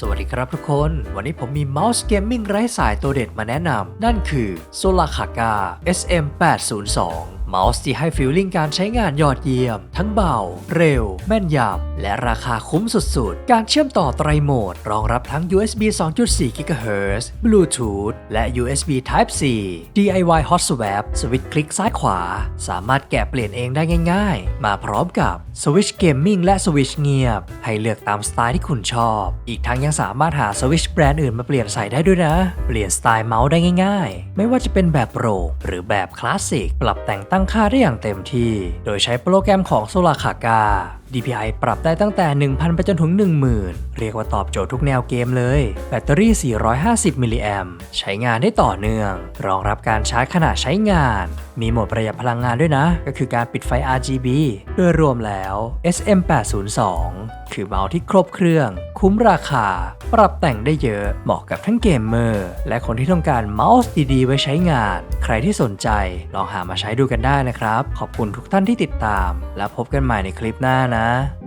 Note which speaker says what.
Speaker 1: สวัสดีครับทุกคน วันนี้ผมมีเมาส์เกมมิ่งไร้สายตัวเด็ดมาแนะนำ นั่นคือ s o l a k a g a SM802 เมาส์ที่ให้ฟีลลิ่งการใช้งานยอดเยี่ยม ทั้งเบา เร็ว แม่นยำ และราคาคุ้มสุดๆ การเชื่อมต่อไตรโหมด รองรับทั้ง USB 2.4 GHz Bluetooth และ USB Type C DIY Hot Swap สวิตช์คลิกซ้ายขวา สามารถแกะเปลี่ยนเองได้ง่าย ๆ มาพร้อมกับสวิตช์เกมมิ่งและสวิตช์เงียบ ให้เลือกตามสไตล์ที่คุณชอบ อีกทั้งยังสามารถหาสวิตช์แบรนด์อื่นมาเปลี่ยนใส่ได้ด้วยนะ เปลี่ยนสไตล์เมาส์ได้ง่าย ๆ ไม่ว่าจะเป็นแบบโปรหรือแบบคลาสสิก ปรับแต่งตั้งค่าได้อย่างเต็มที่ โดยใช้โปรแกรมของ s o l a k a g a DPI ปรับได้ตั้งแต่ 1,000 ไปจนถึง 10,000 เรียกว่าตอบโจทย์ทุกแนวเกมเลย แบตเตอรี่ 450 มิลลิแอมใช้งานได้ต่อเนื่อง รองรับการชาร์จขณะใช้งาน มีโหมดประหยัดพลังงานด้วยนะ ก็คือการปิดไฟ RGB โดยรวมแล้ว SM802 คือเมาส์ที่ครบเครื่อง คุ้มราคา ปรับแต่งได้เยอะ เหมาะกับทั้งเกมเมอร์ และคนที่ต้องการเมาส์ดีๆ ไว้ใช้งาน ใครที่สนใจลองหามาใช้ดูกันได้นะครับ ขอบคุณทุกท่านที่ติดตาม แล้วพบกันใหม่ในคลิปหน้านะ ya.